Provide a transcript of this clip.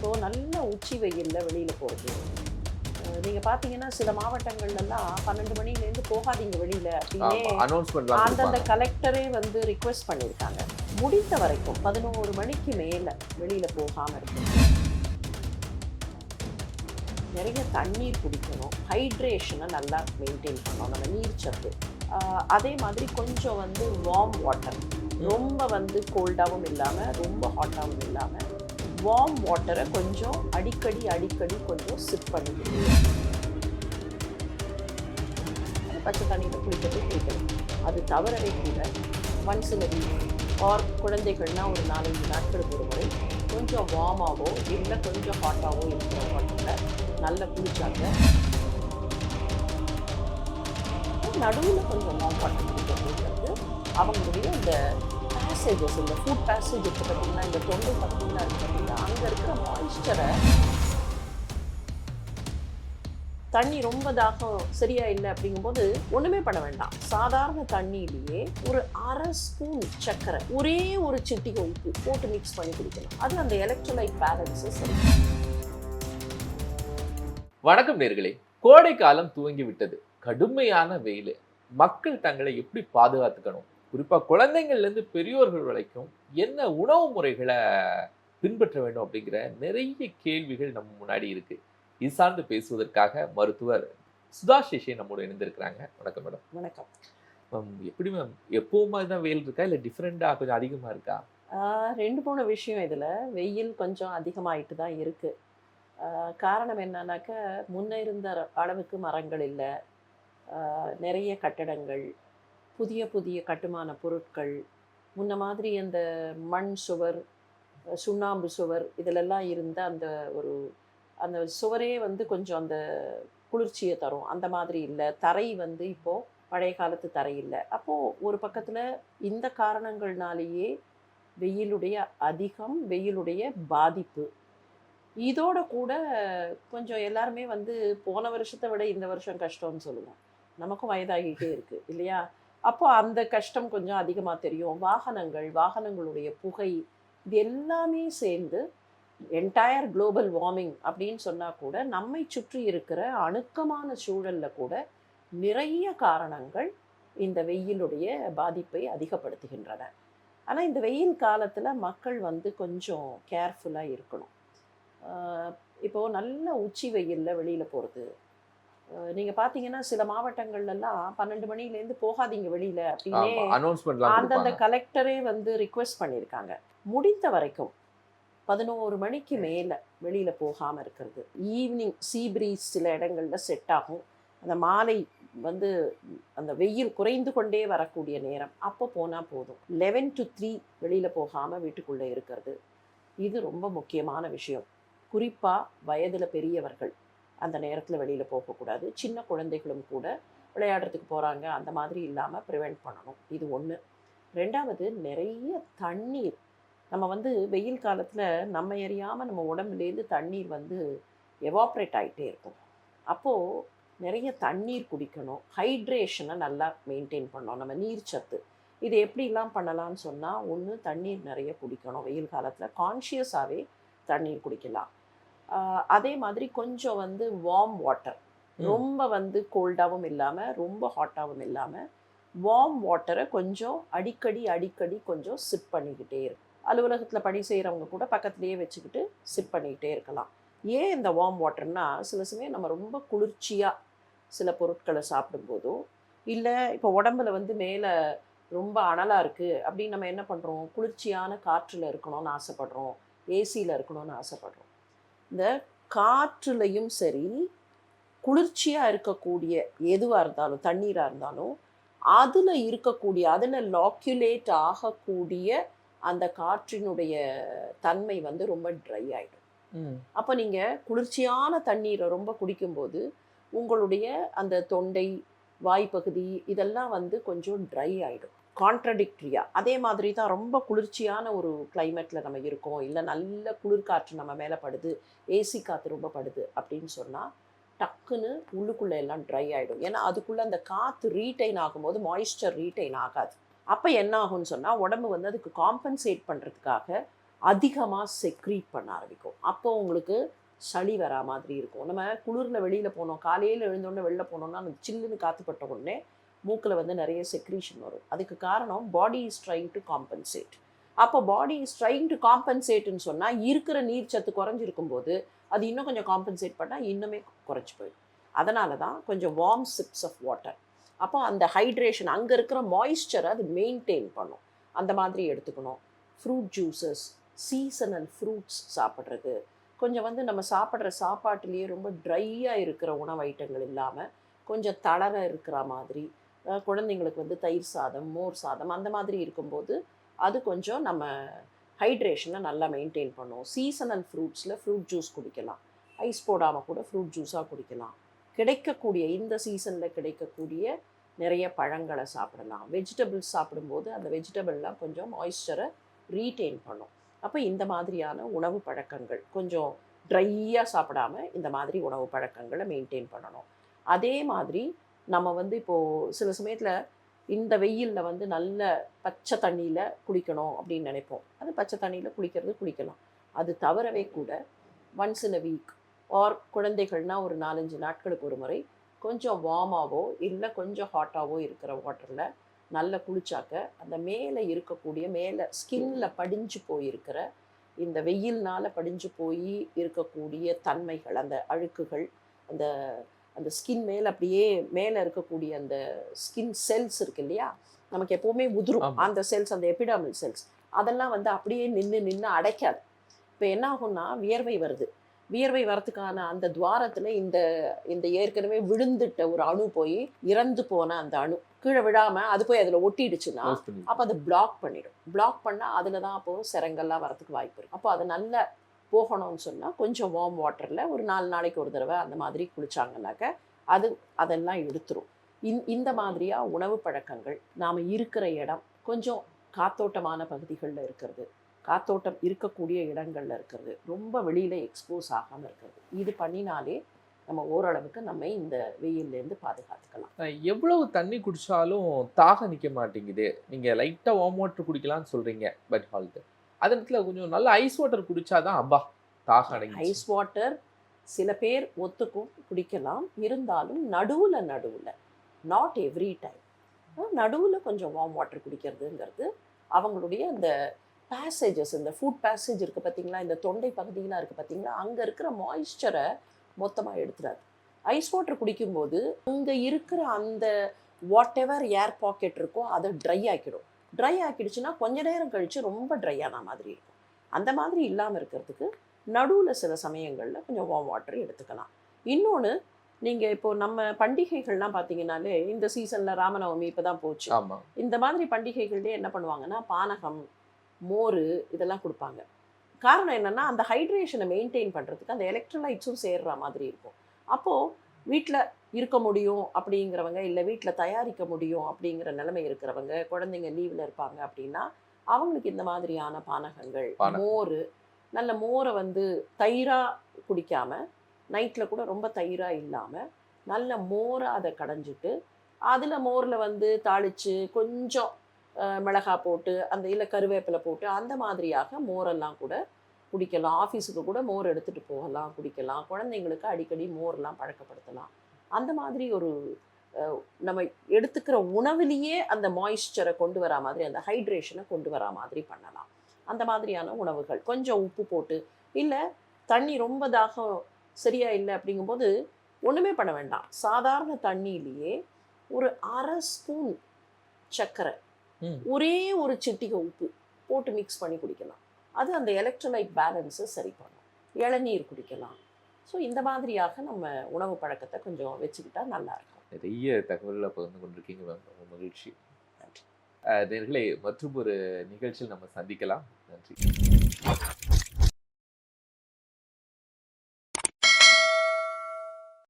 இப்போது நல்ல உச்சி வெயிலில் வெளியில் போகிறது நீங்கள் பார்த்தீங்கன்னா சில மாவட்டங்கள்லாம் பன்னெண்டு மணிலேருந்து போகாதீங்க வெளியில் அப்படின்னே அந்தந்த கலெக்டரே வந்து ரிக்வெஸ்ட் பண்ணியிருக்காங்க. முடிந்த வரைக்கும் பதினோரு மணிக்கு மேலே வெளியில் போகாமல் இருக்கும் நிறைய தண்ணீர் குடிக்கணும். ஹைட்ரேஷனை நல்லா மெயின்டைன் பண்ணணும். நம்ம நீர் சத்து. ஆஹ் அதே மாதிரி கொஞ்சம் வந்து வார்ம் வாட்டர் ரொம்ப வந்து கோல்டாகவும் இல்லாமல் ரொம்ப ஹாட்டாகவும் இல்லாமல் வார்ம் வாட்டரை கொஞ்சம் அடிக்கடி அடிக்கடி கொஞ்சம் சிப் பண்ணிக்கணும் பச்சை தண்ணியில் குளிக்கிறது குளிக்கணும் அது தவறவே கூட ஒன்ஸ் ஆர் குழந்தைகள்னா ஒரு நாலஞ்சு நாட்களுக்கு ஒரு முறை கொஞ்சம் வார்மாகவோ இல்லை கொஞ்சம் ஹாட்டாகவோ இருக்கிற வாட்டரில் நல்லா குளிச்சாங்க. நடுவில் கொஞ்சம் வார்ம் வாட்டர் குடிக்கிறது அவங்களுடைய இந்த பேசேஜஸ் இந்த ஃபுட் பேசேஜ் இருக்குது பார்த்தீங்கன்னா இந்த தொண்டை பார்த்தீங்கன்னா இருக்கு அங்கே இருக்கிற மாய்ஸ்சரை தண்ணி ரொம்ப தாகம் சரியா இல்லை அப்படிங்கும்போது ஒன்றுமே பண்ண வேண்டாம். சாதாரண தண்ணியிலேயே ஒரு அரை ஸ்பூன் சர்க்கரை ஒரே ஒரு சிட்டிகை உப்பு போட்டு மிக்ஸ் பண்ணி குடிக்கணும் அது அந்த எலக்ட்ரோலைட் பேலன்ஸை சரி. வணக்கம் நேர்களே. கோடை காலம் துவங்கி விட்டது கடுமையான வெயில். மக்கள் தங்களை எப்படி பாதுகாத்துக்கணும்? குறிப்பா குழந்தைங்கள்ல இருந்து பெரியோர்கள் வரைக்கும் என்ன உணவு முறைகளை பின்பற்ற வேண்டும் அப்படிங்கிற நிறைய கேள்விகள் நம்ம முன்னாடி இருக்கு. இது சார்ந்து பேசுவதற்காக மருத்துவர் சுதா சேஷே நம்மோட இணைந்திருக்கிறாங்க. வணக்கம் மேடம். வணக்கம். மேம் எப்படி மேம்? எப்பவும் மாதிரி தான் வெயில் இருக்கா? இல்லை டிஃப்ரெண்டாக கொஞ்சம் அதிகமாக இருக்கா? ரெண்டு மூணு விஷயம் இதில். வெயில் கொஞ்சம் அதிகமாயிட்டு தான் இருக்குது காரணம் என்னன்னாக்க முன்ன இருந்த அளவுக்கு மரங்கள் இல்லை. நிறைய கட்டடங்கள் புதிய புதிய கட்டுமான பொருட்கள் முன்ன மாதிரி அந்த மண் சுவர் சுண்ணாம்பு சுவர் இதிலெல்லாம் இருந்த அந்த ஒரு அந்த சுவரே வந்து கொஞ்சம் அந்த குளிர்ச்சியை தரும். அந்த மாதிரி இல்லை. தரை வந்து இப்போது பழைய காலத்து தரை இல்லை. அப்போது ஒரு பக்கத்தில் இந்த காரணங்கள்னாலேயே வெயிலுடைய அதிகம் வெயிலுடைய பாதிப்பு. இதோட கூட கொஞ்சம் எல்லாருமே வந்து போன வருஷத்தை விட இந்த வருஷம் கஷ்டம்னு சொல்லுவோம். நமக்கும் வயதாகிட்டே இருக்குது இல்லையா? அப்போ அந்த கஷ்டம் கொஞ்சம் அதிகமாக தெரியும். வாகனங்கள் வாகனங்களுடைய புகை இது எல்லாமே சேர்ந்து என்டையர் குளோபல் வார்மிங் அப்படின்னு சொன்னால் கூட நம்மை சுற்றி இருக்கிற அணுக்கமான சூழலில் கூட நிறைய காரணங்கள் இந்த வெயிலுடைய பாதிப்பை அதிகப்படுத்துகின்றன. ஆனால் இந்த வெயில் காலத்தில் மக்கள் வந்து கொஞ்சம் கேர்ஃபுல்லாக இருக்கணும். இப்போது நல்ல உச்சி வெயிலில் வெளியில் போகிறது நீங்கள் பார்த்தீங்கன்னா சில மாவட்டங்கள்லாம் பன்னெண்டு மணிலேருந்து போகாதீங்க வெளியில் அப்படின்னே அந்தந்த கலெக்டரே வந்து ரிக்வெஸ்ட் பண்ணியிருக்காங்க. முடிந்த வரைக்கும் பதினோரு மணிக்கு மேலே வெளியில் போகாமல் இருக்கிறது. ஈவினிங் சீ பிரீஸ் சில இடங்களில் செட் ஆகும். அந்த மாலை வந்து அந்த வெயில் குறைந்து கொண்டே வரக்கூடிய நேரம். அப்போ போனால் போதும். லெவன் டு த்ரீ வெளியில் போகாமல் வீட்டுக்குள்ளே இருக்கிறது. இது ரொம்ப முக்கியமான விஷயம். குறிப்பாக வயதில் பெரியவர்கள். அந்த நேரத்தில் வெளியில் போகக்கூடாது. சின்ன குழந்தைகளும் கூட விளையாடுறதுக்கு போகிறாங்க அந்த மாதிரி இல்லாமல் ப்ரிவெண்ட் பண்ணணும். இது ஒன்று ரெண்டாவது நிறைய தண்ணீர். நம்ம வந்து வெயில் காலத்தில் நம்ம எறியாமல் நம்ம உடம்புலேருந்து தண்ணீர் வந்து எவாப்ரேட் ஆகிட்டே இருக்கும். அப்போது நிறைய தண்ணீர் குடிக்கணும். ஹைட்ரேஷனை நல்லா மெயின்டைன் பண்ணணும். நம்ம நீர் சத்து. இது எப்படிலாம் பண்ணலாம்னு சொன்னால் ஒன்று தண்ணீர் நிறைய குடிக்கணும். வெயில் காலத்தில் கான்ஷியஸாகவே தண்ணீர் குடிக்கலாம். அதே மாதிரி கொஞ்சம் வந்து வார்ம் வாட்டர். ரொம்ப வந்து கோல்டாகவும் இல்லாமல் ரொம்ப ஹாட்டாகவும் இல்லாமல் வார்ம் வாட்டரை கொஞ்சம் அடிக்கடி அடிக்கடி கொஞ்சம் சிப் பண்ணிக்கிட்டே இருக்கும். அலுவலகத்தில் பணி செய்கிறவங்க கூட பக்கத்துலேயே வச்சுக்கிட்டு சிப் பண்ணிக்கிட்டே இருக்கலாம். ஏன் இந்த வார்ம் வாட்டர்னா சில சமயம் நம்ம ரொம்ப குளிர்ச்சியாக சில பொருட்களை சாப்பிடும்போதோ இல்லை இப்போ உடம்புல வந்து மேலே ரொம்ப அனலாக இருக்குது அப்படின்னு நம்ம என்ன பண்ணுறோம் குளிர்ச்சியான காற்றில் இருக்கணும்னு ஆசைப்படுறோம். ஏசியில் இருக்கணும்னு ஆசைப்படுறோம். இந்த காற்றுலையும் சரி குளிர்ச்சியாக இருக்கக்கூடிய எதுவாக இருந்தாலும் தண்ணீராக இருந்தாலும் அதில் இருக்கக்கூடிய அதில் லாக்யுலேட் ஆகக்கூடிய அந்த காற்றினுடைய தன்மை வந்து ரொம்ப ட்ரை ஆகிடும். அப்போ நீங்கள் குளிர்ச்சியான தண்ணீரை ரொம்ப குடிக்கும்போது உங்களுடைய அந்த தொண்டை வாய்ப்பகுதி இதெல்லாம் வந்து கொஞ்சம் ட்ரை ஆகிடும் கான்ட்ரடிக்ட்ரியா அதே மாதிரி தான் ரொம்ப குளிர்ச்சியான ஒரு கிளைமேட்டில் நம்ம இருக்கோம். இல்லை நல்ல குளிர்காற்று நம்ம மேலே படுது ஏசி காற்று ரொம்ப படுது அப்படின்னு சொன்னால் டக்குன்னு உள்ளுக்குள்ளே எல்லாம் ட்ரை ஆகிடும் ஏன்னா அதுக்குள்ளே அந்த காற்று ரீட்டைன் ஆகும்போது மாய்ஸ்சர் ரீட்டைன் ஆகாது. அப்போ என்ன ஆகும்னு சொன்னால் உடம்பு வந்து அதுக்கு காம்பன்சேட் பண்ணுறதுக்காக அதிகமாக செக்ரீட் பண்ண ஆரம்பிக்கும். அப்போ உங்களுக்கு சளி வரா மாதிரி இருக்கும். நம்ம குளிரில் வெளியில் போனோம் காலையில் எழுந்தோடனே வெளில போனோம்னா அந்த சில்லுன்னு காற்று பட்ட உடனே மூக்கில் வந்து நிறைய செக்ரீஷன் வரும். அதுக்கு காரணம் body is trying to compensate அப்போ பாடி இஸ் ட்ரைங் டு காம்பன்சேட்னு சொன்னால் இருக்கிற நீர் சத்து குறைஞ்சிருக்கும் போது அது இன்னும் கொஞ்சம் காம்பன்சேட் பண்ணால் இன்னுமே குறைச்சி போயிடும். அதனால தான் கொஞ்சம் வார்ம் சிப்ஸ் ஆஃப் வாட்டர் அப்போ அந்த ஹைட்ரேஷன் அங்கே இருக்கிற மாய்ஸ்சரை அது மெயின்டைன் பண்ணும். அந்த மாதிரி எடுத்துக்கணும். ஃப்ரூட் ஜூஸஸ் சீசனல் ஃப்ரூட்ஸ் சாப்பிட்றது. கொஞ்சம் வந்து நம்ம சாப்பிட்ற சாப்பாட்டுலேயே ரொம்ப ட்ரையாக இருக்கிற உணவு ஐட்டங்கள் இல்லாமல் கொஞ்சம் தளர இருக்கிற மாதிரி குழந்தைங்களுக்கு வந்து தயிர் சாதம் மோர் சாதம் அந்த மாதிரி இருக்கும்போது அது கொஞ்சம் நம்ம ஹைட்ரேஷனை நல்லா மெயின்டைன் பண்ணுவோம் சீசனல் ஃப்ரூட்ஸில் ஃப்ரூட் ஜூஸ் குடிக்கலாம். ஐஸ் போடாமல் கூட ஃப்ரூட் ஜூஸாக குடிக்கலாம். கிடைக்கக்கூடிய இந்த சீசனில் கிடைக்கக்கூடிய நிறைய பழங்களை சாப்பிடலாம். வெஜிடபிள்ஸ் சாப்பிடும்போது அந்த வெஜிடபிள்லாம் கொஞ்சம் மாய்ஸ்சரை ரீட்டெயின் பண்ணும். அப்போ இந்த மாதிரியான உணவு பழக்கங்கள் கொஞ்சம் ட்ரையாக சாப்பிடாம இந்த மாதிரி உணவு பழக்கங்களை மெயின்டைன் பண்ணணும். அதே மாதிரி நம்ம வந்து இப்போது சில சமயத்தில் இந்த வெயிலில் வந்து நல்ல பச்சை தண்ணியில் குளிக்கணும் அப்படின்னு நினைப்போம். அது பச்சை தண்ணியில் குளிக்கிறது குளிக்கலாம். அது தவறவே கூட once in a week or குழந்தைகள்னா ஒரு நாலஞ்சு நாட்களுக்கு ஒரு முறை கொஞ்சம் வார்மாவோ இல்லை கொஞ்சம் ஹாட்டாவோ இருக்கிற வாட்டரில் நல்லா குளிச்சாக்க அந்த மேலே இருக்கக்கூடிய மேலே ஸ்கின்ல படிஞ்சு போயிருக்கிற இந்த வெயில்னால் படிஞ்சு போய் இருக்கக்கூடிய தன்மைகள் அந்த அழுக்குகள் அந்த அந்த ஸ்கின் மேலே அப்படியே மேலே இருக்கக்கூடிய அந்த ஸ்கின் செல்ஸ் இருக்கு இல்லையா? நமக்கு எப்போவுமே உதிரும். அந்த செல்ஸ் அந்த எபிடாமல் செல்ஸ் அதெல்லாம் வந்து அப்படியே நின்று நின்று அடைக்காது. இப்போ என்ன ஆகும்னா வியர்வை வருது. வியர்வை வரதுக்கான அந்த துவாரத்தில் இந்த இந்த ஏற்கனவே விழுந்துட்ட ஒரு அணு போய் இறந்து போன அந்த அணு. கீழே விழாம அது போய் அதில் ஒட்டிடுச்சுன்னா அப்போ அது பிளாக் பண்ணிடும். பிளாக் பண்ணால் அதில் தான் அப்போ சிரங்கெல்லாம் வரதுக்கு வாய்ப்பு இருக்கு. அப்போ அது நல்ல போகணும்னு சொன்னால் கொஞ்சம் வார்ம் வாட்டரில் ஒரு நாலு நாளைக்கு ஒரு தடவை அந்த மாதிரி குளித்தாங்கனாக்க அது அதெல்லாம் எடுத்துரும். இந் இந்த மாதிரியாக உணவு பழக்கங்கள் நாம் இருக்கிற இடம் கொஞ்சம் காத்தோட்டமான பகுதிகளில் இருக்கிறது. காத்தோட்டம் இருக்கக்கூடிய இடங்களில் இருக்கிறது. ரொம்ப வெளியில் எக்ஸ்போஸ் ஆகாமல் இருக்கிறது. இது பண்ணினாலே நம்ம ஓரளவுக்கு நம்ம இந்த வெயில்லேருந்து பாதுகாத்துக்கலாம். எவ்வளவு தண்ணி குடித்தாலும் தாகம் நிற்க மாட்டேங்குது. நீங்கள் லைட்டாக வார்ம் வாட்டர் குடிக்கலாம்னு சொல்கிறீங்க பட் ஹால்ட்டு அது இடத்துல கொஞ்சம் நல்ல ஐஸ் வாட்டர் குடிச்சாதான் அப்பா தாக அடங்கி ஐஸ் வாட்டர் சில பேர் ஒத்துக்கும் குடிக்கலாம். இருந்தாலும் நடுவில் நடுவில் நாட் எவ்ரி டைம் நடுவில் கொஞ்சம் வார்ம் வாட்டர் குடிக்கிறதுங்கிறது அவங்களுடைய அந்த பேசேஜஸ் இந்த ஃபுட் பேசேஜ் இருக்குது பார்த்தீங்களா இந்த தொண்டை பகுதியெலாம் இருக்குது பார்த்தீங்களா அங்கே இருக்கிற மாய்ஸ்சரை மொத்தமாக எடுத்துடாது ஐஸ் வாட்டர் குடிக்கும்போது அங்கே இருக்கிற அந்த வாட் எவர் ஏர் பாக்கெட் இருக்கோ அதை ட்ரை ஆக்கிடும். ட்ரை ஆக்கிடுச்சுன்னா கொஞ்ச நேரம் கழித்து ரொம்ப ட்ரை ஆன மாதிரி இருக்கும். அந்த மாதிரி இல்லாமல் இருக்கிறதுக்கு நடுவில் சில சமயங்களில் கொஞ்சம் வார்ம் வாட்டர் எடுத்துக்கலாம். இன்னொன்று நீங்கள் இப்போ நம்ம பண்டிகைகள்லாம் பார்த்தீங்கன்னாலே இந்த சீசனில் ராமநவமி இப்போ தான் போச்சு இந்த மாதிரி பண்டிகைகள்லேயே என்ன பண்ணுவாங்கன்னா பானகம் மோர் இதெல்லாம் கொடுப்பாங்க. காரணம் என்னன்னா அந்த ஹைட்ரேஷனை மெயின்டைன் பண்ணுறதுக்கு அந்த எலக்ட்ரோலைட்ஸும் சேர்ற மாதிரி இருக்கும். அப்போது வீட்டில் இருக்க முடியும் அப்படிங்கிறவங்க இல்லை வீட்டில் தயாரிக்க முடியும் அப்படிங்கிற நிலைமை இருக்கிறவங்க குழந்தைங்க லீவில் இருப்பாங்க அப்படின்னா அவங்களுக்கு இந்த மாதிரியான பானகங்கள். மோர் நல்ல மோரை வந்து தயிராக குடிக்காம நைட்டில் கூட ரொம்ப தயிராக இல்லாமல் நல்ல மோரை அதை கடைஞ்சிட்டு அதில் மோரில் வந்து தாளித்து கொஞ்சம் மிளகாய் போட்டு அந்த இல்லை கருவேப்பிலை போட்டு அந்த மாதிரியாக மோரெல்லாம் கூட குடிக்கலாம். ஆஃபீஸுக்கு கூட மோர் எடுத்துகிட்டு போகலாம் குடிக்கலாம். குழந்தைங்களுக்கு அடிக்கடி மோர்லாம் பழக்கப்படுத்தலாம். அந்த மாதிரி ஒரு நம்ம எடுத்துக்கிற உணவுலேயே அந்த மாய்ஸ்சரை கொண்டு வரா மாதிரி அந்த ஹைட்ரேஷனை கொண்டு வரா மாதிரி பண்ணலாம். அந்த மாதிரியான உணவுகள். கொஞ்சம் உப்பு போட்டு இல்லை தண்ணி ரொம்ப தாகம் சரியா இல்லை அப்படிங்கும்போது ஒன்றுமே பண்ண வேண்டாம். சாதாரண தண்ணியிலேயே ஒரு அரை ஸ்பூன் சர்க்கரை. ஒரே ஒரு சிட்டிகை உப்பு போட்டு மிக்ஸ் பண்ணி குடிக்கலாம். அது அந்த எலக்ட்ரோலைட் பேலன்ஸை சரி பண்ணும். இளநீர் குடிக்கலாம். ஸோ இந்த மாதிரியாக நம்ம உணவு பழக்கத்தை கொஞ்சம் வச்சுக்கிட்டா நல்லா இருக்கும். நிறைய தகவல்களை பகிர்ந்து கொண்டிருக்கீங்க. மேம் ரொம்ப மகிழ்ச்சி. அஹ் நேயர்களே மற்றும் ஒரு நிகழ்ச்சியில் நம்ம சந்திக்கலாம். நன்றி.